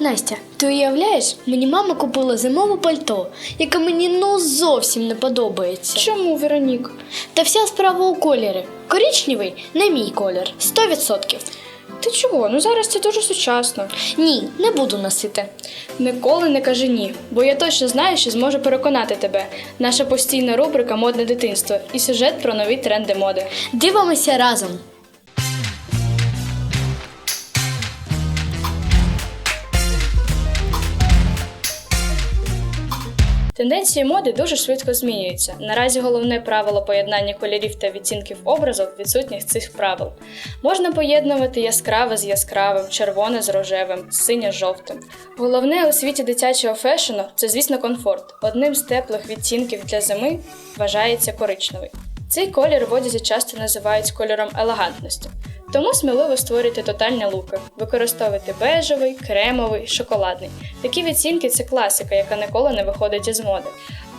Настя, ти уявляєш, мені мама купила зимове пальто, яке мені ну зовсім не подобається. Чому, Веронік? Та вся справа у кольорі. Коричневий не мій колір, 100%. Ти чого? Ну зараз це дуже сучасно. Ні, не буду носити. Ніколи не кажи ні, бо я точно знаю, що зможу переконати тебе. Наша постійна рубрика Модне дитинство і сюжет про нові тренди моди. Дивимося разом. Тенденції моди дуже швидко змінюються. Наразі головне правило поєднання кольорів та відтінків образу відсутніх цих правил. Можна поєднувати яскраве з яскравим, червоне з рожевим, синє з жовтим. Головне у світі дитячого фешену це, звісно, комфорт. Одним з теплих відтінків для зими вважається коричневий. Цей колір в одязі часто називають кольором елегантності. Тому сміливо створюйте тотальні луки, використовуйте бежевий, кремовий, шоколадний. Такі відцінки це класика, яка ніколи не виходить із моди.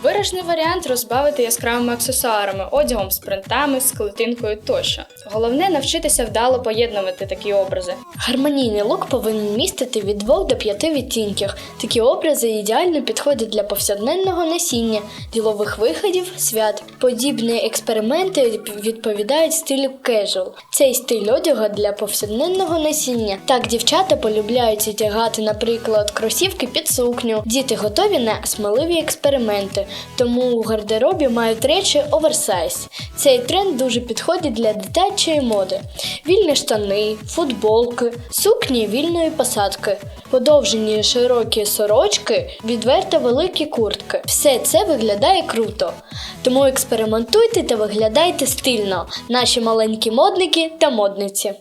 Виражений варіант розбавити яскравими аксесуарами, одягом з принтами, з клетинкою тощо. Головне навчитися вдало поєднувати такі образи. Гармонійний лук повинен містити від 2 до 5 відтінків. Такі образи ідеально підходять для повсякденного носіння, ділових виходів, свят. Подібні експерименти відповідають стилю кежуал. Цей стиль одягу для повсякденного носіння. Так дівчата полюбляють одягати, наприклад, кросівки під сукню. Діти готові на сміливі експерименти, тому у гардеробі мають речі оверсайз. Цей тренд дуже підходить для дитячої моди. Вільні штани, футболки, сукні вільної посадки, подовжені широкі сорочки, відверто великі куртки. Все це виглядає круто. Тому експериментуйте та виглядайте стильно, наші маленькі модники та модниці.